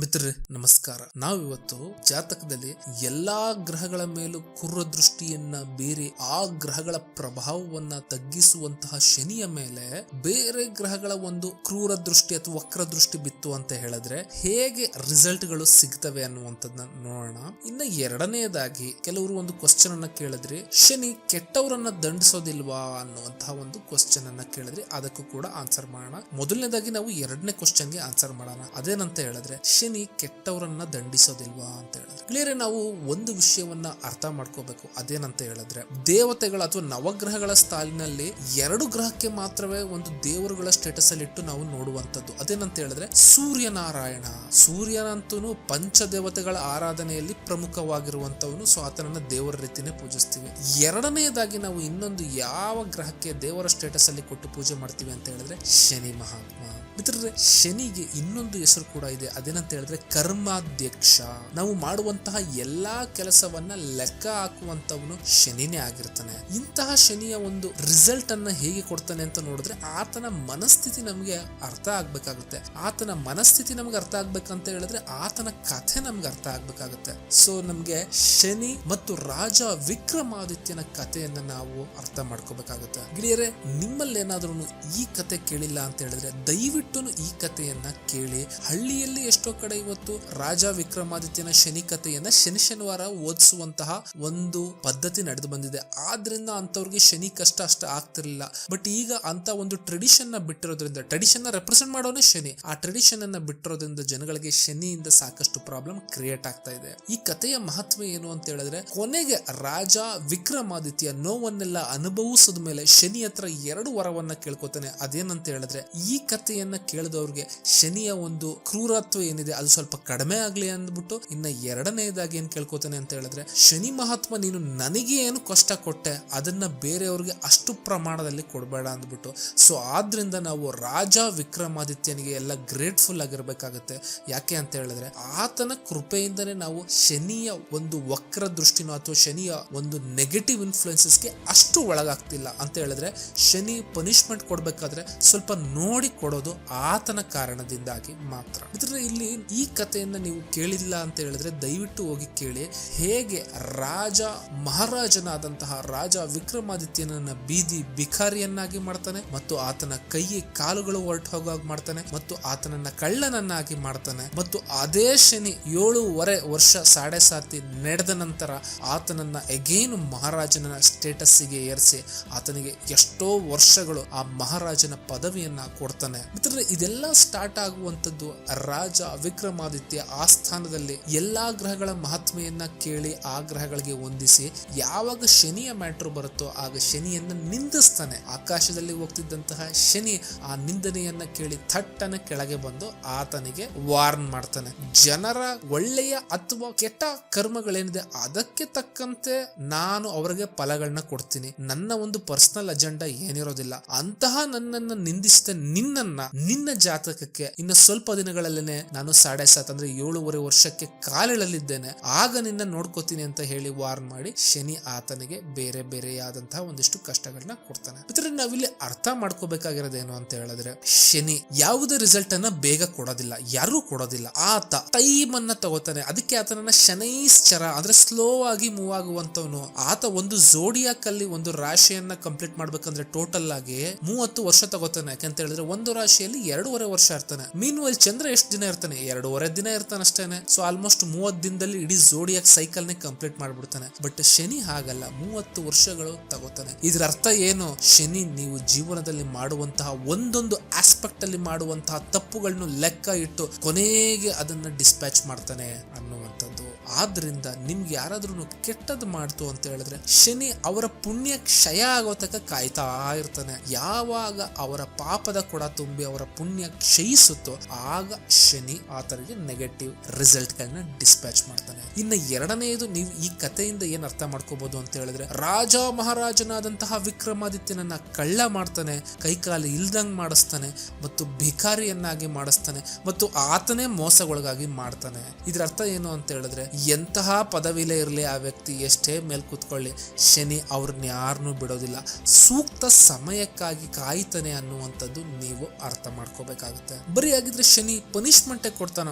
ಮಿತ್ರರೇ, ನಮಸ್ಕಾರ. ನಾವಿವತ್ತು ಜಾತಕದಲ್ಲಿ ಎಲ್ಲಾ ಗ್ರಹಗಳ ಮೇಲೂ ಕುರ್ರ ದೃಷ್ಟಿಯನ್ನ ಬೇರೆ ಆ ಗ್ರಹಗಳ ಪ್ರಭಾವವನ್ನ ತಗ್ಗಿಸುವಂತಹ ಶನಿಯ ಮೇಲೆ ಬೇರೆ ಗ್ರಹಗಳ ಒಂದು ಕ್ರೂರ ದೃಷ್ಟಿ ಅಥವಾ ವಕ್ರ ದೃಷ್ಟಿ ಬಿತ್ತು ಅಂತ ಹೇಳಿದ್ರೆ ಹೇಗೆ ರಿಸಲ್ಟ್ಗಳು ಸಿಗ್ತವೆ ಅನ್ನುವಂಥದ್ದನ್ನ ನೋಡೋಣ. ಇನ್ನ ಎರಡನೆಯದಾಗಿ ಕೆಲವರು ಒಂದು ಕ್ವಶನ್ ಅನ್ನ ಕೇಳಿದ್ರೆ, ಶನಿ ಕೆಟ್ಟವರನ್ನ ದಂಡಿಸೋದಿಲ್ವಾ ಅನ್ನುವಂತಹ ಒಂದು ಕ್ವಶನ್ ಅನ್ನ ಕೇಳಿದ್ರೆ ಅದಕ್ಕೂ ಕೂಡ ಆನ್ಸರ್ ಮಾಡೋಣ. ಮೊದಲನೇದಾಗಿ ನಾವು ಎರಡನೇ ಕ್ವಶನ್ಗೆ ಆನ್ಸರ್ ಮಾಡೋಣ. ಅದೇನಂತ ಹೇಳಿದ್ರೆ ಕೆಟ್ಟವರನ್ನ ದಂಡಿಸೋದಿಲ್ವಾ ಅಂತ ಹೇಳಿದ್ರೆ. ಕ್ಲಿಯರ್ ನಾವು ಒಂದು ವಿಷಯವನ್ನ ಅರ್ಥ ಮಾಡ್ಕೋಬೇಕು. ಅದೇನಂತ ಹೇಳಿದ್ರೆ, ದೇವತೆಗಳ ಅಥವಾ ನವಗ್ರಹಗಳ ಸ್ಥಾಲಿನಲ್ಲಿ ಎರಡು ಗ್ರಹಕ್ಕೆ ಮಾತ್ರವೇ ಒಂದು ದೇವರುಗಳ ಸ್ಟೇಟಸ್ ಅಲ್ಲಿ ಇಟ್ಟು ನಾವು ನೋಡುವಂತದ್ದು ಅದೇನಂತ ಹೇಳಿದ್ರೆ, ಸೂರ್ಯನಾರಾಯಣ. ಸೂರ್ಯನಂತೂ ಪಂಚದೇವತೆಗಳ ಆರಾಧನೆಯಲ್ಲಿ ಪ್ರಮುಖವಾಗಿರುವಂತವನು ಸೊ, ಆತನನ್ನ ದೇವರ ರೀತಿನೇ ಪೂಜಿಸ್ತೀವಿ. ಎರಡನೆಯದಾಗಿ ನಾವು ಇನ್ನೊಂದು ಯಾವ ಗ್ರಹಕ್ಕೆ ದೇವರ ಸ್ಟೇಟಸ್ ಅಲ್ಲಿ ಕೊಟ್ಟು ಪೂಜೆ ಮಾಡ್ತೀವಿ ಅಂತ ಹೇಳಿದ್ರೆ, ಶನಿ ಮಹಾತ್ಮ. ಮಿತ್ರರೇ, ಶನಿಗೆ ಇನ್ನೊಂದು ಹೆಸರು ಕೂಡ ಇದೆ. ಅದೇನಂತ ಹೇಳಿದ್ರೆ ಕರ್ಮಾಧ್ಯಕ್ಷ. ನಾವು ಮಾಡುವಂತಹ ಎಲ್ಲಾ ಕೆಲಸವನ್ನ ಲೆಕ್ಕ ಹಾಕುವಂತವನು ಶನಿನೇ ಆಗಿರ್ತಾನೆ. ಇಂತಹ ಶನಿಯ ಒಂದು ರಿಸಲ್ಟ್ ಅನ್ನ ಹೇಗೆ ಕೊಡ್ತಾನೆ ಅಂತ ನೋಡಿದ್ರೆ ಆತನ ಮನಸ್ಥಿತಿ ನಮಗೆ ಅರ್ಥ ಆಗ್ಬೇಕಾಗುತ್ತೆ. ಆತನ ಮನಸ್ಥಿತಿ ನಮ್ಗೆ ಅರ್ಥ ಆಗ್ಬೇಕಂತ ಹೇಳಿದ್ರೆ ಆತನ ಕಥೆ ನಮ್ಗೆ ಅರ್ಥ ಆಗ್ಬೇಕಾಗುತ್ತೆ. ಸೊ ನಮ್ಗೆ ಶನಿ ಮತ್ತು ರಾಜ ವಿಕ್ರಮಾದಿತ್ಯನ ಕಥೆಯನ್ನ ನಾವು ಅರ್ಥ ಮಾಡ್ಕೋಬೇಕಾಗುತ್ತೆ. ಗಿಳಿಯರೆ, ನಿಮ್ಮಲ್ಲಿ ಏನಾದ್ರೂ ಈ ಕತೆ ಕೇಳಿಲ್ಲ ಅಂತ ಹೇಳಿದ್ರೆ ದಯವಿಟ್ಟು ಈ ಕಥೆಯನ್ನ ಕೇಳಿ, ಹಳ್ಳಿಯಲ್ಲಿ ಎಷ್ಟೋ ಕಡೆ ಇವತ್ತು ರಾಜ ವಿಕ್ರಮಾದಿತ್ಯನ ಶನಿ ಕಥೆಯನ್ನ ಶನಿ ಶನಿವಾರ ಓದಿಸುವಂತಹ ಒಂದು ಪದ್ಧತಿ ನಡೆದು ಬಂದಿದೆ. ಆದ್ರಿಂದ ಅಂತವ್ರಿಗೆ ಶನಿ ಕಷ್ಟ ಅಷ್ಟ ಆಗ್ತಿರ್ಲಿಲ್ಲ. ಬಟ್ ಈಗ ಅಂತ ಒಂದು ಟ್ರೆಡಿಷನ್ನ ಬಿಟ್ಟಿರೋದ್ರಿಂದ ಟ್ರೆಡಿಷನ್ನ ರೆಪ್ರೆಸೆಂಟ್ ಮಾಡೋನೇ ಶನಿ. ಆ ಟ್ರೆಡಿಷನ್ ಅನ್ನ ಬಿಟ್ಟಿರೋದ್ರಿಂದ ಜನಗಳಿಗೆ ಶನಿಯಿಂದ ಸಾಕಷ್ಟು ಪ್ರಾಬ್ಲಮ್ ಕ್ರಿಯೇಟ್ ಆಗ್ತಾ ಇದೆ. ಈ ಕಥೆಯ ಮಹತ್ವ ಏನು ಅಂತ ಹೇಳಿದ್ರೆ, ಕೊನೆಗೆ ರಾಜ ವಿಕ್ರಮಾದಿತ್ಯ ನೋವನ್ನೆಲ್ಲ ಅನುಭವಿಸಿದ ಮೇಲೆ ಶನಿ ಹತ್ರ ಎರಡು ವರವನ್ನ ಕೇಳ್ಕೊತಾನೆ. ಅದೇನಂತ ಹೇಳಿದ್ರೆ, ಈ ಕಥೆಯನ್ನ ಕೇಳಿದವ್ರಿಗೆ ಶನಿಯ ಒಂದು ಕ್ರೂರತ್ವ ಏನಿದೆ ಅದು ಸ್ವಲ್ಪ ಕಡಿಮೆ ಆಗ್ಲಿ ಅಂದ್ಬಿಟ್ಟು ಇನ್ನ ಎರಡನೇದಾಗಿ ಏನ್ ಕೇಳ್ಕೊತಾನೆ ಅಂತ ಹೇಳಿದ್ರೆ, ಶನಿ ಮಹಾತ್ಮ ನೀನು ನನಗೆ ಏನು ಕಷ್ಟ ಕೊಟ್ಟೆ ಅದನ್ನ ಬೇರೆಯವ್ರಿಗೆ ಅಷ್ಟು ಪ್ರಮಾಣದಲ್ಲಿ ಕೊಡಬೇಡ ಅಂದ್ಬಿಟ್ಟು. ಸೊ ಆದ್ರಿಂದ ನಾವು ರಾಜ ವಿಕ್ರಮಾದಿತ್ಯನಿಗೆ ಎಲ್ಲ ಗ್ರೇಟ್ಫುಲ್ ಆಗಿರ್ಬೇಕಾಗತ್ತೆ. ಯಾಕೆ ಅಂತ ಹೇಳಿದ್ರೆ, ಆತನ ಕೃಪೆಯಿಂದನೇ ನಾವು ಶನಿಯ ಒಂದು ವಕ್ರ ದೃಷ್ಟಿನೋ ಅಥವಾ ಶನಿಯ ಒಂದು ನೆಗೆಟಿವ್ ಇನ್ಫ್ಲುಯೆನ್ಸಸ್ಗೆ ಅಷ್ಟು ಒಳಗಾಗ್ತಿಲ್ಲ ಅಂತ ಹೇಳಿದ್ರೆ, ಶನಿ ಪನಿಷ್ಮೆಂಟ್ ಕೊಡಬೇಕಾದ್ರೆ ಸ್ವಲ್ಪ ನೋಡಿ ಕೊಡೋದು ಆತನ ಕಾರಣದಿಂದಾಗಿ ಮಾತ್ರ. ಇದ್ರೆ ಇಲ್ಲಿ ಈ ಕಥೆಯನ್ನ ನೀವು ಕೇಳಿಲ್ಲ ಅಂತ ಹೇಳಿದ್ರೆ ದಯವಿಟ್ಟು ಹೋಗಿ ಕೇಳಿ. ಹೇಗೆ ರಾಜ ಮಹಾರಾಜನಾದಂತಹ ರಾಜ ವಿಕ್ರಮಾದಿತ್ಯನನ್ನ ಬೀದಿ ಭಿಕಾರಿಯನ್ನಾಗಿ ಮಾಡ್ತಾನೆ ಮತ್ತು ಆತನ ಕೈಯಿ ಕಾಲುಗಳು ಹೊರಟು ಹೋಗುವಾಗ ಮಾಡ್ತಾನೆ ಮತ್ತು ಆತನನ್ನ ಕಳ್ಳನನ್ನಾಗಿ ಮಾಡ್ತಾನೆ ಮತ್ತು ಅದೇ ಶನಿ ಏಳುವರೆ ವರ್ಷ ಸಾಡೆ ಸಾತಿ ನಡೆದ ನಂತರ ಆತನನ್ನ ಎಗೇನು ಮಹಾರಾಜನ ಸ್ಟೇಟಸ್ಸಿಗೆ ಏರಿಸಿ ಆತನಿಗೆ ಎಷ್ಟೋ ವರ್ಷಗಳು ಆ ಮಹಾರಾಜನ ಪದವಿಯನ್ನ ಕೊಡ್ತಾನೆ. ಮಿತ್ರ ಇದೆಲ್ಲ ಸ್ಟಾರ್ಟ್ ಆಗುವಂತದ್ದು ರಾಜ ವಿಕ್ರಮಾದಿತ್ಯ ಆ ಸ್ಥಾನದಲ್ಲಿ ಎಲ್ಲಾ ಗ್ರಹಗಳ ಮಹಾತ್ಮೆಯನ್ನ ಕೇಳಿ ಆ ಗ್ರಹಗಳಿಗೆ ಹೊಂದಿಸಿ ಯಾವಾಗ ಶನಿಯ ಮ್ಯಾಟ್ರ್ ಬರುತ್ತೋ ಆಗ ಶನಿಯನ್ನ ನಿಂದಿಸ್ತಾನೆ. ಆಕಾಶದಲ್ಲಿ ಹೋಗ್ತಿದ್ದಂತಹ ಶನಿ ಆ ನಿಂದನೆಯನ್ನ ಕೇಳಿ ಥಟ್ಟನ ಕೆಳಗೆ ಬಂದು ಆತನಿಗೆ ವಾರ್ನ್ ಮಾಡ್ತಾನೆ. ಜನರ ಒಳ್ಳೆಯ ಅಥವಾ ಕೆಟ್ಟ ಕರ್ಮಗಳೇನಿದೆ ಅದಕ್ಕೆ ತಕ್ಕಂತೆ ನಾನು ಅವರಿಗೆ ಫಲಗಳನ್ನ ಕೊಡ್ತೀನಿ. ನನ್ನ ಒಂದು ಪರ್ಸನಲ್ ಅಜೆಂಡಾ ಏನಿರೋದಿಲ್ಲ. ಅಂತಹ ನನ್ನನ್ನ ನಿಂದಿಸಿದ ನಿನ್ನನ್ನ ನಿನ್ನ ಜಾತಕಕ್ಕೆ ಇನ್ನು ಸ್ವಲ್ಪ ದಿನಗಳಲ್ಲೇನೆ ನಾನು ಸಾಡೆ ಸಾತ್ ಅಂದ್ರೆ ಏಳೂವರೆ ವರ್ಷಕ್ಕೆ ಕಾಲಿಳಲಿದ್ದೇನೆ. ಆಗ ನಿನ್ನ ನೋಡ್ಕೋತೀನಿ ಅಂತ ಹೇಳಿ ವಾರ್ನ್ ಮಾಡಿ ಶನಿ ಆತನಿಗೆ ಬೇರೆ ಬೇರೆಯಾದಂತಹ ಒಂದಿಷ್ಟು ಕಷ್ಟಗಳನ್ನ ಕೊಡ್ತಾನೆ. ಮಿತ್ರರೇ, ನಾವಿಲ್ಲಿ ಅರ್ಥ ಮಾಡ್ಕೋಬೇಕಾಗಿರೋದೇನು ಅಂತ ಹೇಳಿದ್ರೆ, ಶನಿ ಯಾವುದೇ ರಿಸಲ್ಟ್ ಅನ್ನ ಬೇಗ ಕೊಡೋದಿಲ್ಲ, ಯಾರು ಕೊಡೋದಿಲ್ಲ. ಆತ ಟೈಮ್ ಅನ್ನ ತಗೋತಾನೆ. ಅದಕ್ಕೆ ಆತನನ್ನ ಶನೈಶ್ಚರ ಅಂದ್ರೆ ಸ್ಲೋ ಆಗಿ ಮೂವ್ ಆಗುವಂತವನು ಆತ ಒಂದು ಜೋಡಿಯಾಕ್ ಅಲ್ಲಿ ಒಂದು ರಾಶಿಯನ್ನ ಕಂಪ್ಲೀಟ್ ಮಾಡ್ಬೇಕಂದ್ರೆ ಟೋಟಲ್ ಆಗಿ ಮೂವತ್ತು ವರ್ಷ ತಗೋತಾನೆ. ಯಾಕಂತ ಹೇಳಿದ್ರೆ, ಒಂದು ರಾಶಿಯಲ್ಲಿ ಎರಡೂವರೆ ವರ್ಷ ಇರ್ತಾನೆ. ಮೀನ್ ಚಂದ್ರ ಎಷ್ಟು ದಿನ ಇರ್ತಾನೆ? ಎರಡೂವರೆ ದಿನ ಇರ್ತಾನಷ್ಟೇನೆ. ಸೊ ಆಲ್ಮೋಸ್ಟ್ ಮೂವತ್ ದಿನದಲ್ಲಿ ಇಡೀ ಜೋಡಿಯಾಗಿ ಸೈಕಲ್ ನೇ ಕಂಪ್ಲೀಟ್ ಮಾಡ್ಬಿಡ್ತಾನೆ. ಬಟ್ ಶನಿ ಹಾಗಲ್ಲ, ಮೂವತ್ತು ವರ್ಷಗಳು ತಗೋತಾನೆ. ಇದರ ಅರ್ಥ ಏನು? ಶನಿ ನೀವು ಜೀವನದಲ್ಲಿ ಮಾಡುವಂತಹ ಒಂದೊಂದು ಆಸ್ಪೆಕ್ಟ್ ಅಲ್ಲಿ ಮಾಡುವಂತಹ ತಪ್ಪುಗಳನ್ನು ಲೆಕ್ಕ ಇಟ್ಟು ಕೊನೆಗೆ ಅದನ್ನ ಡಿಸ್ಪ್ಯಾಚ್ ಮಾಡ್ತಾನೆ ಅನ್ನುವಂಥದ್ದು. ಆದ್ರಿಂದ ನಿಮ್ಗೆ ಯಾರಾದ್ರೂ ಕೆಟ್ಟದ್ದು ಮಾಡ್ತು ಅಂತ ಹೇಳಿದ್ರೆ ಶನಿ ಅವರ ಪುಣ್ಯ ಕ್ಷಯ ಆಗೋ ತನಕ ಕಾಯ್ತಾ ಇರ್ತಾನೆ. ಯಾವಾಗ ಅವರ ಪಾಪದ ಕೊಡ ತುಂಬಿ ಅವರ ಪುಣ್ಯ ಕ್ಷಯಿಸುತ್ತೋ ಆಗ ಶನಿ ಆತನಿಗೆ ನೆಗೆಟಿವ್ ರಿಸಲ್ಟ್ ಗಳನ್ನ ಡಿಸ್ಪ್ಯಾಚ್ ಮಾಡ್ತಾನೆ. ಇನ್ನು ಎರಡನೆಯದು ನೀವು ಈ ಕಥೆಯಿಂದ ಏನ್ ಅರ್ಥ ಮಾಡ್ಕೋಬಹುದು ಅಂತ ಹೇಳಿದ್ರೆ ರಾಜ ಮಹಾರಾಜನಾದಂತಹ ವಿಕ್ರಮಾದಿತ್ಯನನ್ನ ಕಳ್ಳ ಮಾಡ್ತಾನೆ, ಕೈಕಾಲು ಇಲ್ದಂಗ್ ಮಾಡಿಸ್ತಾನೆ ಮತ್ತು ಭಿಕಾರಿಯನ್ನಾಗಿ ಮಾಡಿಸ್ತಾನೆ ಮತ್ತು ಆತನೇ ಮೋಸಗೊಳಗಾಗಿ ಮಾಡ್ತಾನೆ. ಇದ್ರ ಅರ್ಥ ಏನು ಅಂತ ಹೇಳಿದ್ರೆ ಎಂತಹ ಪದವಿಲೇ ಇರಲಿ ಆ ವ್ಯಕ್ತಿ ಎಷ್ಟೇ ಮೇಲ್ ಕೂತ್ಕೊಳ್ಳಿ, ಶನಿ ಅವ್ರನ್ನ ಯಾರನ್ನೂ ಬಿಡೋದಿಲ್ಲ. ಸೂಕ್ತ ಸಮಯಕ್ಕಾಗಿ ಕಾಯ್ತಾನೆ ಅನ್ನುವಂಥದ್ದು ನೀವು ಅರ್ಥ ಮಾಡ್ಕೋಬೇಕಾಗುತ್ತೆ. ಬರೀ ಆಗಿದ್ರೆ ಶನಿ ಪನಿಷ್ಮೆಂಟೇ ಕೊಡ್ತಾನ?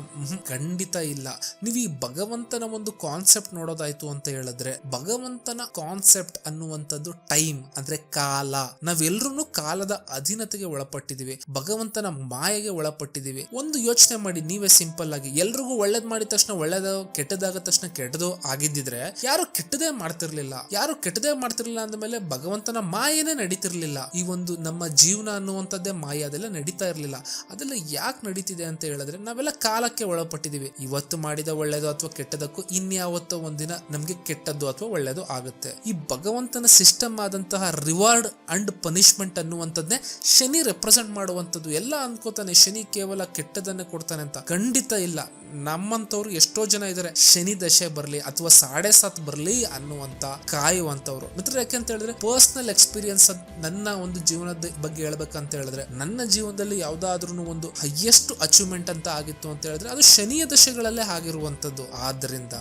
ಖಂಡಿತ ಇಲ್ಲ. ನೀವು ಈ ಭಗವಂತನ ಒಂದು ಕಾನ್ಸೆಪ್ಟ್ ನೋಡೋದಾಯ್ತು ಅಂತ ಹೇಳಿದ್ರೆ, ಭಗವಂತನ ಕಾನ್ಸೆಪ್ಟ್ ಅನ್ನುವಂಥದ್ದು ಟೈಮ್ ಅಂದ್ರೆ ಕಾಲ. ನಾವೆಲ್ಲರೂ ಕಾಲದ ಅಧೀನತೆಗೆ ಒಳಪಟ್ಟಿದೀವಿ ಭಗವಂತನ ಮಾಯೆಗೆ ಒಳಪಟ್ಟಿದೀವಿ ಒಂದು ಯೋಚನೆ ಮಾಡಿ, ನೀವೇ ಸಿಂಪಲ್ ಆಗಿ. ಎಲ್ರಿಗೂ ಒಳ್ಳೇದ್ ಮಾಡಿದ ತಕ್ಷಣ ಒಳ್ಳೇದು ಕೆಟ್ಟದಾದ ತಕ್ಷಣ ಕೆಟ್ಟದು ಆಗಿದ್ದಿದ್ರೆ ಯಾರು ಕೆಟ್ಟದೇ ಮಾಡ್ತಿರ್ಲಿಲ್ಲ. ಯಾರು ಕೆಟ್ಟದೇ ಮಾಡ್ತಿರ್ಲಿಲ್ಲ ಅಂದಮೇಲೆ ಭಗವಂತನ ಮಾಯೇನೆ ನಡೀತಿರ್ಲಿಲ್ಲ. ಈ ಒಂದು ನಮ್ಮ ಜೀವನ ಅನ್ನುವಂಥದ್ದೇ ಮಾಯ ಅದೆಲ್ಲ ನಡೀತಾ ಇರಲಿಲ್ಲ. ಅದೆಲ್ಲ ಯಾಕೆ ನಡೀತಿದೆ ಅಂತ ಹೇಳಿದ್ರೆ ನಾವೆಲ್ಲ ಕಾಲಕ್ಕೆ ಒಳಪಟ್ಟಿದೀವಿ ಇವತ್ತು ಮಾಡಿದ ಒಳ್ಳೇದು ಅಥವಾ ಕೆಟ್ಟದಕ್ಕೂ ಇನ್ಯಾವತ್ತೋ ಒಂದಿನ ನಮ್ಗೆ ಕೆಟ್ಟದ್ದು ಅಥವಾ ಒಳ್ಳೇದು ಆಗುತ್ತೆ. ಈ ಭಗವಂತನ ಸಿಸ್ಟಮ್ ಆದಂತಹ ರಿವಾರ್ಡ್ ಅಂಡ್ ಪನಿಷ್ಮೆಂಟ್ ಅನ್ನುವಂಥದ್ದೇ ಶನಿ ರೆಪ್ರೆಸೆಂಟ್ ಮಾಡುವಂಥದ್ದು. ಎಲ್ಲ ಅನ್ಕೋತಾನೆ, ಶನಿ ಕೇವಲ ಕೆಟ್ಟದನ್ನೇ ಕೊಡ್ತಾನೆ ಅಂತ. ಖಂಡಿತ ಇಲ್ಲ. ನಮ್ಮಂತವ್ರು ಎಷ್ಟೋ ಜನ ಇದ್ದಾರೆ. ಶನಿ ದಶೆ ಬರಲಿ ಅಥವಾ ಸಾಡೆ ಸಾತ್ ಬರಲಿ ಅನ್ನುವಂತ ಕಾಯುವಂತವ್ರು ಮಿತ್ರ, ಯಾಕೆ ಅಂತ ಹೇಳಿದ್ರೆ ಪರ್ಸನಲ್ ಎಕ್ಸ್ಪೀರಿಯನ್ಸ್ ನನ್ನ ಒಂದು ಜೀವನದ ಬಗ್ಗೆ ಹೇಳ್ಬೇಕಂತ ಹೇಳಿದ್ರೆ, ನನ್ನ ಜೀವನದಲ್ಲಿ ಯಾವ್ದಾದ್ರೂ ಒಂದು ಹೈಯೆಸ್ಟ್ ಅಚೀವ್ಮೆಂಟ್ ಅಂತ ಆಗಿತ್ತು ಅಂತ ಹೇಳಿದ್ರೆ, ಅದು ಶನಿಯ ದಶೆಗಳಲ್ಲೇ ಆಗಿರುವಂತದ್ದು ಆದ್ರಿಂದ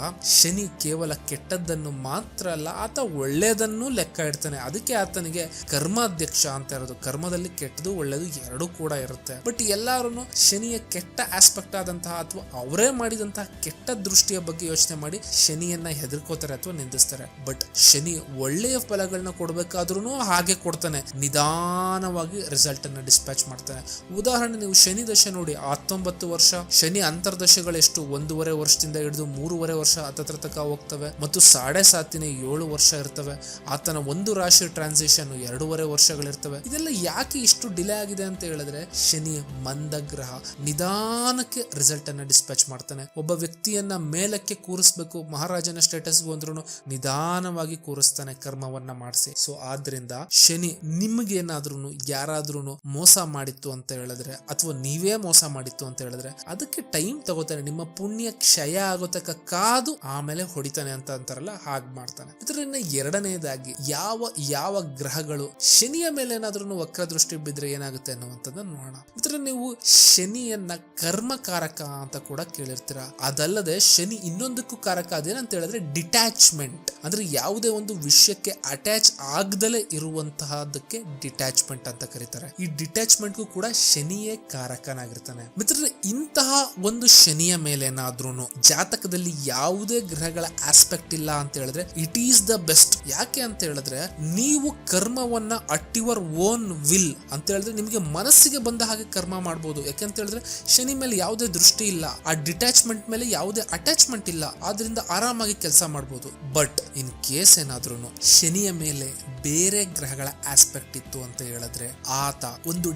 ಶನಿ ಕೇವಲ ಕೆಟ್ಟದ್ದನ್ನು ಮಾತ್ರ ಅಲ್ಲ, ಆತ ಒಳ್ಳೆಯದನ್ನು ಲೆಕ್ಕ ಇಡ್ತಾನೆ. ಅದಕ್ಕೆ ಆತನಿಗೆ ಕರ್ಮಾಧ್ಯಕ್ಷ ಅಂತ ಇರೋದು. ಕರ್ಮದಲ್ಲಿ ಕೆಟ್ಟದು ಒಳ್ಳೆಯದು ಎರಡೂ ಕೂಡ ಇರುತ್ತೆ. ಬಟ್ ಎಲ್ಲಾರು ಶನಿಯ ಕೆಟ್ಟ ಆಸ್ಪೆಕ್ಟ್ ಆದಂತಹ ಅಥವಾ ಅವರೇ ಮಾಡಿದಂತಹ ಕೆಟ್ಟ ದೃಷ್ಟಿಯ ಬಗ್ಗೆ ಯೋಚನೆ ಮಾಡಿ ಶನಿಯನ್ನ ಹೆದರ್ಕೋತಾರೆ ಅಥವಾ ನಿಂದಿಸ್ತಾರೆ. ಬಟ್ ಶನಿ ಒಳ್ಳೆಯ ಫಲಗಳನ್ನ ಕೊಡಬೇಕಾದ್ರೂ ಹಾಗೆ ಕೊಡ್ತಾನೆ. ನಿಧಾನವಾಗಿ ರಿಸಲ್ಟ್ ಅನ್ನ ಡಿಸ್ಪ್ಯಾಚ್ ಮಾಡ್ತಾನೆ. ಉದಾಹರಣೆ ನೀವು ಶನಿ ದಶೆ ನೋಡಿ, ಹತ್ತೊಂಬತ್ತು ವರ್ಷ, ಶನಿ ಅಂತರ್ದಶೆಗಳೆಷ್ಟು ಒಂದೂವರೆ ವರ್ಷದಿಂದ ಹಿಡಿದು ಮೂರುವರೆ ವರ್ಷ ಹತ್ತತ್ರ ತನಕ ಹೋಗ್ತವೆ. ಮತ್ತು ಸಾಡೆ ಸಾತಿನ ಏಳು ವರ್ಷ ಇರ್ತವೆ. ಆತನ ಒಂದು ರಾಶಿ ಟ್ರಾನ್ಸಿಷನ್ ಎರಡೂವರೆ ವರ್ಷಗಳಿರ್ತವೆ. ಇದೆಲ್ಲ ಯಾಕೆ ಇಷ್ಟು ಡಿಲೇ ಆಗಿದೆ ಅಂತ ಹೇಳಿದ್ರೆ, ಶನಿ ಮಂದಗ್ರಹ ನಿಧಾನಕ್ಕೆ ರಿಸಲ್ಟ್ ಅನ್ನ ಡಿಸ್ಪ್ಯಾಚ್ ಮಾಡ್ತಾನೆ. ಒಬ್ಬ ವ್ಯಕ್ತಿಯನ್ನ ಮೇಲಕ್ಕೆ ಕೂರಿಸ್ಬೇಕು, ಮಹಾರಾಜನ ಸ್ಟೇಟಸ್ ಬಂದ್ರು ನಿಧಾನವಾಗಿ ಕೂರಿಸ್ತಾನೆ, ಕರ್ಮವನ್ನ ಮಾಡಿಸಿ. ಸೊ ಆದ್ರಿಂದ ಶನಿ ನಿಮ್ಗೇನಾದ್ರೂ ಯಾರಾದ್ರೂ ಮೋಸ ಮಾಡಿತ್ತು ಅಂತ ಹೇಳಿದ್ರೆ, ಅಥವಾ ನೀವೇ ಮೋಸ ಮಾಡಿತ್ತು ಅಂತ ಹೇಳಿದ್ರೆ, ಅದಕ್ಕೆ ಟೈಮ್ ತಗೋತಾನೆ, ನಿಮ್ಮ ಪುಣ್ಯ ಕ್ಷಯ ಆಗೋ ತಕ ಕಾದು ಆಮೇಲೆ ಹೊಡಿತಾನೆ ಅಂತ ಅಂತಾರಲ್ಲ, ಹಾಗೆ ಮಾಡ್ತಾನೆ. ಇದರಿಂದ ಎರಡನೇದಾಗಿ ಯಾವ ಯಾವ ಗ್ರಹಗಳು ಶನಿಯ ಮೇಲೆ ಏನಾದ್ರೂ ವಕ್ರ ದೃಷ್ಟಿ ಬಿದ್ರೆ ಏನಾಗುತ್ತೆ ಅನ್ನುವಂಥದ್ದನ್ನ ನೋಡೋಣ. ಇದರ ನೀವು ಶನಿಯನ್ನ ಕರ್ಮಕಾರಕ ಅಂತ ಕೂಡ ಕೇಳಿರ್ತೀರ. ಅದಲ್ಲದೆ ಶನಿ ಇನ್ನೊಂದಕ್ಕೂ ಕಾರಕ ಅದೇನಂತ ಹೇಳಿದ್ರೆ ಡಿಟ್ಯಾಚ್ಮೆಂಟ್ ಅಂದ್ರೆ ಯಾವುದೇ ಒಂದು ವಿಷಯಕ್ಕೆ ಅಟ್ಯಾಚ್ ಆಗದಲೇ ಇರುವಂತಹದಕ್ಕೆ ಡಿಟ್ಯಾಚ್ಮೆಂಟ್ ಅಂತ ಕರೀತಾರೆ. ಈ ಡಿಟ್ಯಾಚ್ಮೆಂಟ್ಗೂ ಕೂಡ ಶನಿಯೇ ಕಾರಕನಾಗಿರ್ತಾನೆ. ಮಿತ್ರರೇ, ಇಂತಹ ಒಂದು ಶನಿಯ ಮೇಲೇನಾದ್ರೂ ಜಾತಕದಲ್ಲಿ ಯಾವುದೇ ಗ್ರಹಗಳ ಆಸ್ಪೆಕ್ಟ್ ಇಲ್ಲ ಅಂತ ಹೇಳಿದ್ರೆ ಇಟ್ ಈಸ್ ದ ಬೆಸ್ಟ್ ಯಾಕೆ ಅಂತ ಹೇಳಿದ್ರೆ ನೀವು ಕರ್ಮವನ್ನ ಅಟ್ ಯುವರ್ ಓನ್ ವಿಲ್ ಅಂತ ಹೇಳಿದ್ರೆ ನಿಮಗೆ ಮನಸ್ಸಿಗೆ ಬಂದ ಹಾಗೆ ಕರ್ಮ ಮಾಡಬಹುದು ಯಾಕೆಂತ ಹೇಳಿದ್ರೆ ಶನಿ ಮೇಲೆ ಯಾವುದೇ ದೃಷ್ಟಿ ಇಲ್ಲ. ಆ ಡಿಟ್ಯಾಚ್ಮೆಂಟ್ ಮೇಲೆ ಯಾವುದೇ ಅಟ್ಯಾಚ್ಮೆಂಟ್ ಇಲ್ಲ. ಆದ್ರಿಂದ ಆರಾಮಾಗಿ ಕೆಲಸ ಮಾಡ್ಬೋದು. ಬಟ್ ಇನ್ ಕೇಸ್ ಏನಾದ್ರೂ ಶನಿಯ ಮೇಲೆ ಬೇರೆ ಗ್ರಹಗಳ ಆಸ್ಪೆಕ್ಟ್ ಇತ್ತು ಅಂತ ಹೇಳಿದ್ರೆ ಆತ ಒಂದು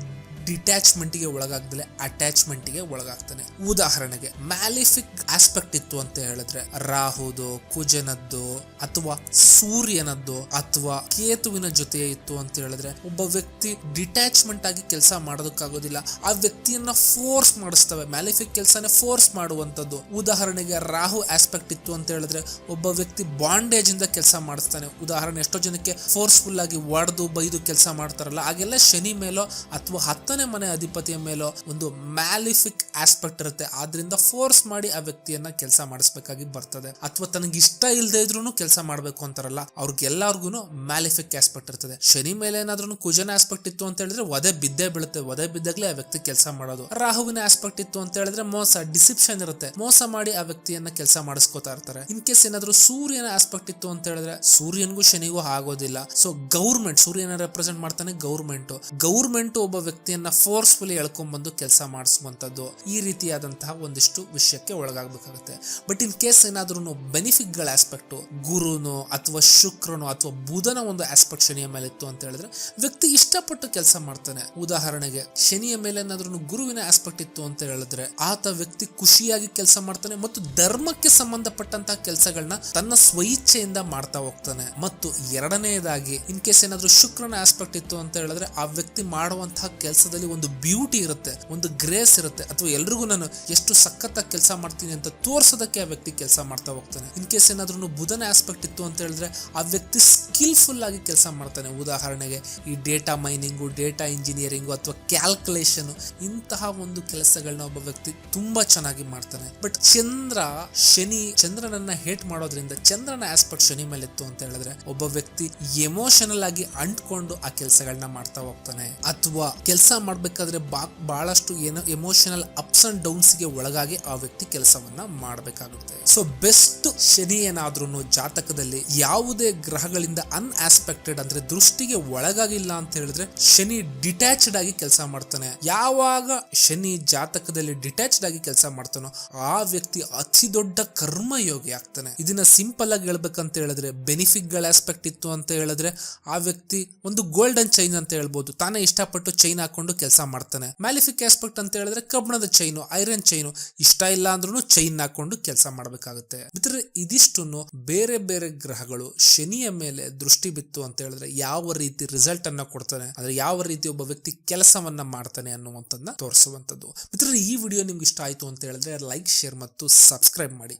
ಡಿಟ್ಯಾಚ್ಮೆಂಟ್ಗೆ ಒಳಗಾಗ್ದಲೆ ಅಟ್ಯಾಚ್ಮೆಂಟ್ಗೆ ಒಳಗಾಗ್ತಾನೆ. ಉದಾಹರಣೆಗೆ ಮ್ಯಾಲಿಫಿಕ್ ಆಸ್ಪೆಕ್ಟ್ ಇತ್ತು ಅಂತ ಹೇಳಿದ್ರೆ, ರಾಹುದು, ಕುಜನದ್ದು, ಅಥವಾ ಸೂರ್ಯನದ್ದು, ಅಥವಾ ಕೇತುವಿನ ಜೊತೆ ಇತ್ತು ಅಂತ ಹೇಳಿದ್ರೆ, ಒಬ್ಬ ವ್ಯಕ್ತಿ ಡಿಟ್ಯಾಚ್ಮೆಂಟ್ ಆಗಿ ಕೆಲಸ ಮಾಡೋದಕ್ಕಾಗೋದಿಲ್ಲ. ಆ ವ್ಯಕ್ತಿಯನ್ನ ಫೋರ್ಸ್ ಮಾಡಿಸ್ತವೆ. ಮ್ಯಾಲಿಫಿಕ್ ಕೆಲಸನೇ ಫೋರ್ಸ್ ಮಾಡುವಂತದ್ದು ಉದಾಹರಣೆಗೆ, ರಾಹು ಆಸ್ಪೆಕ್ಟ್ ಇತ್ತು ಅಂತ ಹೇಳಿದ್ರೆ, ಒಬ್ಬ ವ್ಯಕ್ತಿ ಬಾಂಡೇಜ್ ಇಂದ ಕೆಲಸ ಮಾಡಿಸ್ತಾನೆ. ಉದಾಹರಣೆ, ಎಷ್ಟೋ ಜನಕ್ಕೆ ಫೋರ್ಸ್ಫುಲ್ ಆಗಿ ಒಡೆದು, ಬೈದು ಕೆಲಸ ಮಾಡ್ತಾರಲ್ಲ, ಹಾಗೆಲ್ಲ ಶನಿ ಮೇಲೋ ಅಥವಾ ಹತ್ತನೇ ಮನೆ ಅಧಿಪತಿಯ ಮೇಲೋ ಒಂದು ಮ್ಯಾಲಿಫಿಕ್ ಆಸ್ಪೆಕ್ಟ್ ಇರುತ್ತೆ. ಆದ್ರಿಂದ ಫೋರ್ಸ್ ಮಾಡಿ ಆ ವ್ಯಕ್ತಿಯನ್ನ ಕೆಲಸ ಮಾಡಿಸ್ಬೇಕಾಗಿ ಬರ್ತದೆ. ಅಥವಾ ತನಗೆ ಇಷ್ಟ ಇಲ್ಲದೆ ಇದ್ರೂ ಕೆಲಸ ಮಾಡ್ಬೇಕು ಅಂತಾರಲ್ಲ ಅವ್ರಿಗೆಲ್ಲರಿಗೂ ಮ್ಯಾಲಿಫಿಕ್ ಆಸ್ಪೆಕ್ಟ್ ಇರ್ತದೆ. ಶನಿ ಮೇಲೆ ಏನಾದ್ರೂ ಕುಜನ ಆಸ್ಪೆಕ್ಟ್ ಇತ್ತು ಅಂತ ಹೇಳಿದ್ರೆ ಒದೆ ಬಿದ್ದೇ ಬೀಳುತ್ತೆ. ಒದೆ ಬಿದ್ದಾಗ್ಲೇ ಆ ವ್ಯಕ್ತಿ ಕೆಲಸ ಮಾಡೋದು. ರಾಹುವಿನ ಆಸ್ಪೆಕ್ಟ್ ಇತ್ತು ಅಂತ ಹೇಳಿದ್ರೆ ಮೋಸ, ಡಿಸಿಪ್ಷನ್ ಇರುತ್ತೆ. ಮೋಸ ಮಾಡಿ ಆ ವ್ಯಕ್ತಿಯನ್ನ ಕೆಲಸ ಮಾಡಿಸ್ಕೋತಾ ಇರ್ತಾರೆ. ಇನ್ ಕೇಸ್ ಏನಾದ್ರು ಸೂರ್ಯನ ಆಸ್ಪೆಕ್ಟ್ ಇತ್ತು ಅಂತ ಹೇಳಿದ್ರೆ ಸೂರ್ಯನ್ಗೂ ಶನಿಗೂ ಆಗೋದಿಲ್ಲ. ಸೊ ಗೌರ್ಮೆಂಟ್, ಸೂರ್ಯನ ರೆಪ್ರೆಸೆಂಟ್ ಮಾಡ್ತಾನೆ ಗೌರ್ಮೆಂಟ್. ಗೌರ್ಮೆಂಟ್ ಒಬ್ಬ ವ್ಯಕ್ತಿಯನ್ನ ಫೋರ್ಸ್ಫುಲಿ ಎಳ್ಕೊಂಡ್ ಬಂದು ಕೆಲಸ ಮಾಡಿಸುವಂತದ್ದು ಈ ರೀತಿಯಾದಂತಹ ಒಂದಿಷ್ಟು ವಿಷಯಕ್ಕೆ ಒಳಗಾಗಬೇಕಾಗುತ್ತೆ. ಬಟ್ ಇನ್ ಕೇಸ್ ಏನಾದ್ರೂ ಬೆನಿಫಿಟ್ಗಳ ಆಸ್ಪೆಕ್ಟು ಗುರುನು ಅಥವಾ ಶುಕ್ರನು ಅಥವಾ ಬುಧನ ಒಂದು ಆಸ್ಪೆಕ್ಟ್ ಶನಿಯ ಮೇಲೆ ಇತ್ತು ಅಂತ ಹೇಳಿದ್ರೆ ವ್ಯಕ್ತಿ ಇಷ್ಟಪಟ್ಟು ಕೆಲಸ ಮಾಡ್ತಾನೆ. ಉದಾಹರಣೆಗೆ, ಶನಿಯ ಮೇಲೆ ಏನಾದ್ರೂ ಗುರುವಿನ ಆಸ್ಪೆಕ್ಟ್ ಇತ್ತು ಅಂತ ಹೇಳಿದ್ರೆ ಆತ ವ್ಯಕ್ತಿ ಖುಷಿಯಾಗಿ ಕೆಲಸ ಮಾಡ್ತಾನೆ ಮತ್ತು ಧರ್ಮಕ್ಕೆ ಸಂಬಂಧಪಟ್ಟಂತಹ ಕೆಲಸಗಳನ್ನ ತನ್ನ ಸ್ವಇಚ್ಛೆಯಿಂದ ಮಾಡ್ತಾ ಹೋಗ್ತಾನೆ. ಮತ್ತು ಎರಡನೆಯದಾಗಿ ಇನ್ ಕೇಸ್ ಏನಾದ್ರೂ ಶುಕ್ರನ ಆಸ್ಪೆಕ್ಟ್ ಇತ್ತು ಅಂತ ಹೇಳಿದ್ರೆ ಆ ವ್ಯಕ್ತಿ ಮಾಡುವಂತಹ ಕೆಲಸದಲ್ಲಿ ಒಂದು ಬ್ಯೂಟಿ ಇರುತ್ತೆ, ಒಂದು ಗ್ರೇಸ್ ಇರುತ್ತೆ. ಅಥವಾ ಎಲ್ರಿಗೂ ನಾನು ಎಷ್ಟು ಸಖತ್ತಾಗಿ ಕೆಲಸ ಮಾಡ್ತೀನಿ ಅಂತ ತೋರ್ಸೋದಕ್ಕೆ ಆ ವ್ಯಕ್ತಿ ಕೆಲಸ ಮಾಡ್ತಾ ಹೋಗ್ತಾನೆ. ಇನ್ ಕೇಸ್ ಏನಾದ್ರೂ ಬುಧನ ಆಸ್ಪೆಕ್ಟ್ ಇತ್ತು ಅಂತ ಹೇಳಿದ್ರೆ, ಆ ವ್ಯಕ್ತಿ ಸ್ಕಿಲ್ಫುಲ್ ಆಗಿ ಕೆಲಸ ಮಾಡ್ತಾನೆ. ಉದಾಹರಣೆಗೆ ಈ ಡೇಟಾ ಮೈನಿಂಗು ಡೇಟಾ ಇಂಜಿನಿಯರಿಂಗು ಅಥವಾ ಕ್ಯಾಲ್ಕುಲೇಷನ್ ಇಂತಹ ಒಂದು ಕೆಲಸಗಳನ್ನ ಒಬ್ಬ ವ್ಯಕ್ತಿ ತುಂಬಾ ಚೆನ್ನಾಗಿ ಮಾಡ್ತಾನೆ. ಬಟ್ ಚಂದ್ರ, ಶನಿ, ಚಂದ್ರನನ್ನ ಹೇಟ್ ಮಾಡೋದ್ರಿಂದ, ಚಂದ್ರನ ಆಸ್ಪೆಕ್ಟ್ ಶನಿ ಮೇಲೆ ಇತ್ತು ಅಂತ ಹೇಳಿದ್ರೆ, ಒಬ್ಬ ವ್ಯಕ್ತಿ ಎಮೋಷನಲ್ ಆಗಿ ಅಂಟ್ಕೊಂಡು ಆ ಕೆಲಸಗಳನ್ನ ಮಾಡ್ತಾ ಹೋಗ್ತಾನೆ. ಅಥವಾ ಕೆಲಸ ಮಾಡ್ಬೇಕಾದ್ರೆ ಬಾ ಬಹಳಷ್ಟು ಏನೋ ಎಮೋಷನಲ್ ಅಪ್ಸ್ ಅಂಡ್ ಡೌನ್ಸ್ಗೆ ಒಳಗಾಗಿ ಆ ವ್ಯಕ್ತಿ ಕೆಲಸವನ್ನ ಮಾಡಬೇಕಾಗುತ್ತೆ. ಸೊ ಬೆಸ್ಟ್ ಶನಿ ಏನಾದ್ರೂ ಜಾತಕದಲ್ಲಿ ಯಾವುದೇ ಗ್ರಹಗಳಿಂದ ಅನ್ ಆಸ್ಪೆಕ್ಟೆಡ್ ಅಂದ್ರೆ ದೃಷ್ಟಿಗೆ ಒಳಗಾಗಿಲ್ಲ ಅಂತ ಹೇಳಿದ್ರೆ ಶನಿ ಡಿಟ್ಯಾಚ್ಡ್ ಆಗಿ ಕೆಲಸ ಮಾಡ್ತಾನೆ. ಯಾವಾಗ ಶನಿ ಜಾತಕದಲ್ಲಿ ಡಿಟ್ಯಾಚ್ಡ್ ಆಗಿ ಕೆಲಸ ಮಾಡ್ತಾನೋ ಆ ವ್ಯಕ್ತಿ ಅತಿ ದೊಡ್ಡ ಕರ್ಮಯೋಗಿ ಆಗ್ತಾನೆ. ಇದನ್ನ ಸಿಂಪಲ್ ಆಗಿ ಹೇಳ್ಬೇಕಂತ ಹೇಳಿದ್ರೆ ಬೆನಿಫಿಟ್ಗಳ ಆಸ್ಪೆಕ್ಟ್ ಇತ್ತು ಅಂತ ಹೇಳಿದ್ರೆ ಆ ವ್ಯಕ್ತಿ ಒಂದು ಗೋಲ್ಡನ್ ಚೈನ್ ಅಂತ ಹೇಳ್ಬೋದು. ತಾನೇ ಇಷ್ಟಪಟ್ಟು ಚೈನ್ ಹಾಕೊಂಡು ಕೆಲಸ ಮಾಡ್ತಾನೆ. ಮ್ಯಾಲಿಫಿಕ್ ಆಸ್ಪೆಕ್ಟ್ ಅಂತ ಹೇಳಿದ್ರೆ ಕಬ್ಬಿಣದ ಚೈನು ಐರನ್ ಚೈನು ಇಷ್ಟ ಇಲ್ಲ ಅಂದ್ರೂ ಚೈನ್ ಹಾಕೊಂಡು ಕೆಲಸ ಮಾಡಬೇಕಾಗುತ್ತೆ. ಮಿತ್ರರೆ ಇದಿಷ್ಟು ಬೇರೆ ಬೇರೆ ಗ್ರಹಗಳು ಶನಿಯ ಮೇಲೆ ದೃಷ್ಟಿ ಬಿತ್ತು ಅಂತ ಹೇಳಿದ್ರೆ ಯಾವ ರೀತಿ ರಿಸಲ್ಟ್ ಅನ್ನ ಕೊಡ್ತಾನೆ ಅಂದ್ರೆ ಯಾವ ರೀತಿ ಒಬ್ಬ ವ್ಯಕ್ತಿ ಕೆಲಸವನ್ನ ಮಾಡ್ತಾನೆ ಅನ್ನುವಂಥದ್ದನ್ನ ತೋರಿಸುವಂಥದ್ದು. ಮಿತ್ರರೆ, ಈ ವಿಡಿಯೋ ನಿಮ್ಗೆ ಇಷ್ಟ ಆಯ್ತು ಅಂತ ಹೇಳಿದ್ರೆ ಲೈಕ್ ಶೇರ್ ಮತ್ತು ಸಬ್ಸ್ಕ್ರೈಬ್ ಮಾಡಿ.